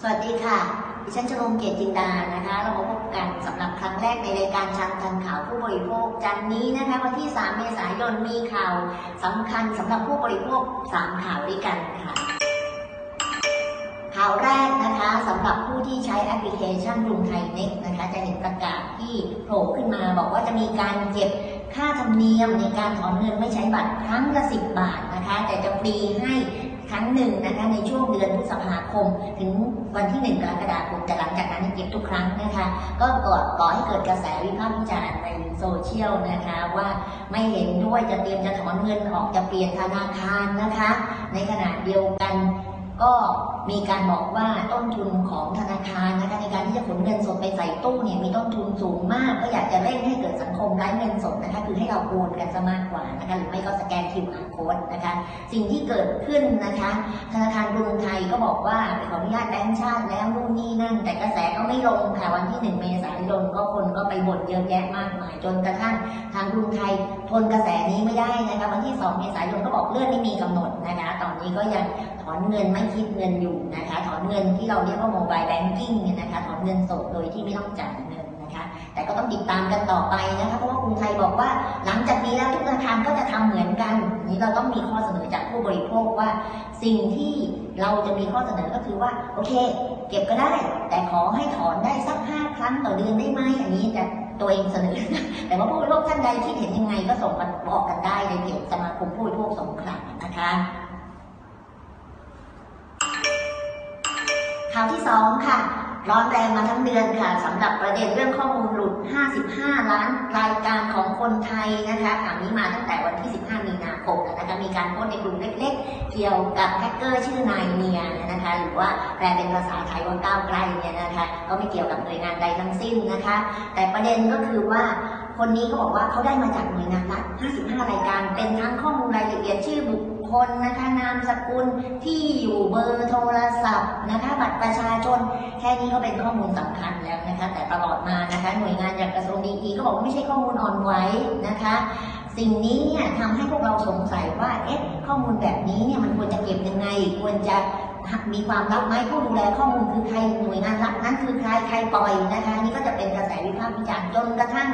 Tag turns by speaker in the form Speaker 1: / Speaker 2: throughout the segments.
Speaker 1: สวัสดีค่ะ ดิฉันชลมเกียรติจินดานะคะ เรามาพบกันสำหรับครั้งแรกในรายการชันทันข่าวผู้บริโภคจันทร์นี้นะคะวันที่ 3 เมษายนมีข่าวสำคัญสำหรับผู้บริโภค 3 ข่าวด้วยกันค่ะ ข่าวแรกนะคะสำหรับผู้ที่ใช้แอปพลิเคชันกรุงไทยเน็กนะคะจะเห็นประกาศที่โผล่ขึ้นมาบอกว่าจะมีการเก็บค่าธรรมเนียมในการถอนเงินไม่ใช้บัตรครั้งละ10 บาทนะคะ แต่จะฟรีให้ รั้งหนึ่งนะคะในช่วงเดือนพฤษภาคม ถึงวันที่ 1 กรกฎาคมแต่หลังจากนั้นเก็บทุกครั้งนะคะ ก็ก่อก่อให้เกิดกระแสวิพากษ์วิจารณ์ในโซเชียลนะคะว่าไม่เห็นด้วยจะเตรียมจะถอนเงินออกจะเปลี่ยนธนาคารนะคะ ในขณะเดียวกัน ก็มีการบอกว่าต้นทุนของธนาคารนะคะในการที่จะขนเงินสดไปใส่ตู้เนี่ยมีต้นทุนสูงมาก ก็อยากจะเร่งให้เกิดสังคมไร้เงินสดนะคะคือให้เราโอนกันซะมากกว่านะคะหรือไม่ก็สแกน QR code นะคะสิ่งที่เกิดขึ้นนะคะ ธนาคารกรุงไทยก็บอกว่าขออนุญาตแบงก์ชาติแล้วนู่นนี่นั่น แต่กระแสก็ไม่ลงค่ะวันที่ 1 เมษายนก็คนก็ไปบ่นเยอะแยะมากมาย จนกระทั่งทางกรุงไทยทนกระแสนี้ไม่ได้นะคะวันที่ 2 เมษายนก็บอกเลื่อนไม่มีกำหนดนะคะตอนนี้ก็ยัง ถอนเงินไม่คิดเงินอยู่นะคะ ถอนเงินที่เราเรียกว่าโมบายแบงกิ้งเนี่ยนะคะ ถอนเงินสดโดยที่ไม่ต้องจ่ายเงินนะคะ แต่ก็ต้องติดตามกันต่อไปนะคะ เพราะว่ากรุงไทยบอกว่า หลังจากนี้แล้วทุกธนาคารก็จะทำเหมือนกันอัน นี้เราต้องมีข้อเสนอจากผู้บริโภคว่า สิ่งที่เราจะมีข้อเสนอก็คือว่า โอเค เก็บก็ได้ แต่ขอให้ถอนได้สักห้าครั้งต่อเดือนได้ไหมอันนี้จะตัวเองเสนอ แต่ว่าผู้บริโภคท่านใดคิดเห็นยังไงก็ส่งมาบอกกันได้ในเพจสมาคมผู้บริโภคสงขลานะคะ ข่าวที่สองค่ะ ร้อนแรงมาทั้งเดือนค่ะสำหรับประเด็นเรื่องข้อมูลหลุด 55 ล้านรายการของคนไทยนะคะข่าวนี้มาตั้งแต่วันที่ 15 มีนาคมแล้วนะคะมีการโพสในกลุ่มเล็กๆ เกี่ยวกับแฮกเกอร์ชื่อนายเนียนะคะหรือว่าแปลเป็นภาษาไทยว่าก้าวไกลเนี่ยนะคะก็ไม่เกี่ยวกับหน่วยงานใดทั้งสิ้นนะคะ แต่ประเด็นก็คือว่าคนนี้เขาบอกว่าเขาได้มาจากหน่วยงานรัฐ55 รายการ เป็นทั้งข้อมูลรายละเอียดชื่อบุคค ลนะคะนามสกุลที่อยู่เบอร์โทรศัพท์นะคะบัตรประชาชนแค่นี้ก็เป็นข้อมูลสำคัญแล้วนะคะ แต่ตลอดมานะคะ หน่วยงานอย่างกระทรวงดีอีก็บอกว่าไม่ใช่ข้อมูลอ่อนไหวนะคะ สิ่งนี้เนี่ยทำให้พวกเราสงสัยว่าเอ๊ะข้อมูลแบบนี้เนี่ยมันควรจะเก็บยังไง ควรจะมีความลับไหมผู้ดูแลข้อมูลคือใครหน่วยงานรัฐนั้นคือใครใครปล่อยนะคะนี่ากษ์วิจารณ์จนกระทั่ง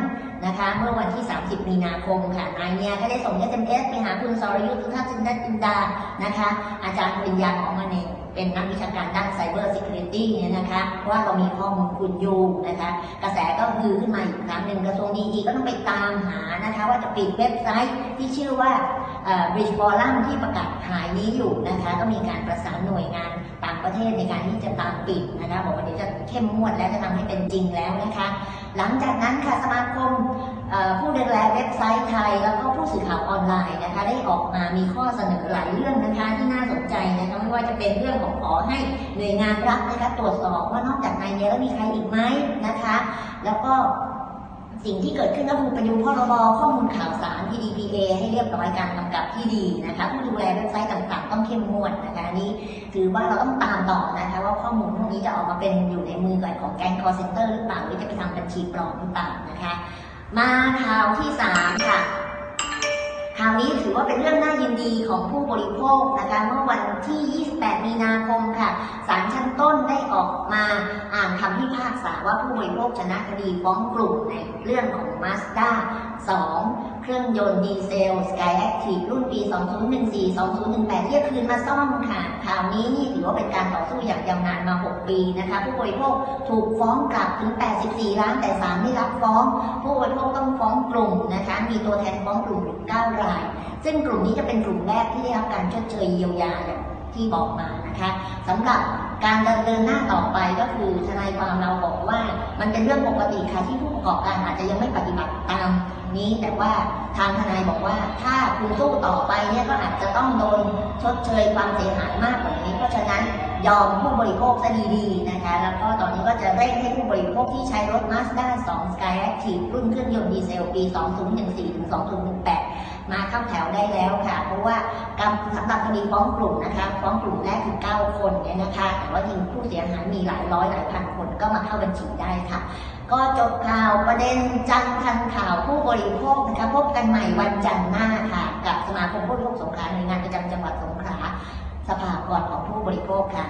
Speaker 1: นะคะ เมื่อวันที่ 30 มีนาคมค่ะนายเนี่ยก็ได้ส่ง SMS ไปหาคุณสรยุทธ์สุทัศน์จินดาจินดานะคะ อาจารย์ปริญญาของมาเนยเป็นนักวิชาการด้านไซเบอร์ซิเคียวริตี้เนี่ยนะคะว่าเรามีข้อมูลคุณอยู่นะคะ กระแสก็คือขึ้นมาอีกครั้งหนึ่งกระทรวงดีอีก็ต้องไปตามหานะคะ ว่าจะปิดเว็บไซต์ที่ชื่อว่าบริดจ์ฟอรัมที่ประกาศหายนี้อยู่นะคะ ก็มีการประสานหน่วยงานต่างประเทศในการที่จะตามปิดนะคะบอกว่าเดี๋ยวจะเข้มงวดและจะทำให้เป็นจริงแล้วนะคะ หลังจากนั้นค่ะสมาคมผู้ดูแลเว็บไซต์ไทย แล้วก็ผู้สื่อข่าวออนไลน์นะคะ ได้ออกมามีข้อเสนอหลายเรื่องนะคะที่น่าสนใจนะคะไม่ว่าจะเป็นเรื่องของขอให้หน่วยงานรัฐนะคะตรวจสอบว่านอกจากนายเนี้แล้วมีใครอีกไหมนะคะ แล้วก็ สิ่งที่เกิดขึ้นก็คือไปดูพรบข้อมูลข่าวสาร PDPA ให้เรียบร้อยการกำกับที่ดีนะคะผู้ดูแลเว็บไซต์ต่างๆ ต้องเข้มงวดนะคะนี้ถือว่าเราต้องตามต่อนะคะว่าข้อมูลพวกนี้จะออกมาเป็นอยู่ในมือของแก๊งคอร์เซ็นเตอร์หรือเปล่าหรือจะไปทำบัญชีปลอมหรือเปล่านะคะ มาข่าวที่ 3 ค่ะ ข่าวนี้ถือว่าเป็นเรื่องน่ายินดีของผู้บริโภคนะคะเมื่อวันที่ 28 มีนาคมค่ะศาลชั้นต้นได้ออกมาอ่านคำพิพากษาว่าผู้บริโภคชนะคดีฟ้องกลุ่มในเรื่องของ m a สด้า2 รื่องยนต์ดีเซล Sky Active รุ่นปี 2014-2018ที่จะคืนมาซ่อมค่ะข่าวนี้นี่ถือว่าเป็นการต่อสู้อย่างยาวนานมา 6 ปีนะคะ ผู้บริโภคถูกฟ้องกลับถึง 84 ล้านแต่ศาลไม่รับฟ้อง ผู้บริโภคต้องฟ้องกลุ่มนะคะ มีตัวแทนฟ้องกลุ่ม9ราย ซึ่งกลุ่มนี้จะเป็นกลุ่มแรกที่ได้รับการชดเชยเยียวยาที่บอกมานะคะสำหรับการดำเนินหน้าต่อไปก็คือทนายความเราบอกว่า มันเป็นเรื่องปกติค่ะที่ผู้ประกอบการอาจจะยังไม่ปฏิบัติตาม นี้ แต่ว่าทางทนายบอกว่า ถ้าคุณสู้ต่อไปเนี่ยก็อาจจะต้องโดนชดเชยความเสียหายมากกว่านี้ เพราะฉะนั้นยอมผู้บริโภคซะดีๆนะคะ แล้วก็ตอนนี้ก็จะเร่งให้ผู้บริโภคที่ใช้รถ Mazda 2 Skyactiv รุ่นเครื่องยนต์ดีเซลปี 2014ถึง2018 มาเข้าแถวได้แล้วค่ะ เพราะว่าการสำหรับคดีฟ้องกลุ่มนะคะ ฟ้องกลุ่มแรกคือ 9 คนเนี่ยนะคะ แต่ว่าจริงผู้เสียหายมีหลายร้อยหลายพันคนก็มาเข้าบัญชีได้ค่ะ ก็จบข่าวประเด็นจันทันข่าวผู้บริโภคนะคะพบกันใหม่วันจันทร์หน้าค่ะ กับสมาคมผู้บริโภคสงขลาหน่วยงานประจำจังหวัดสงขลาสภากรของผู้บริโภคค่ะ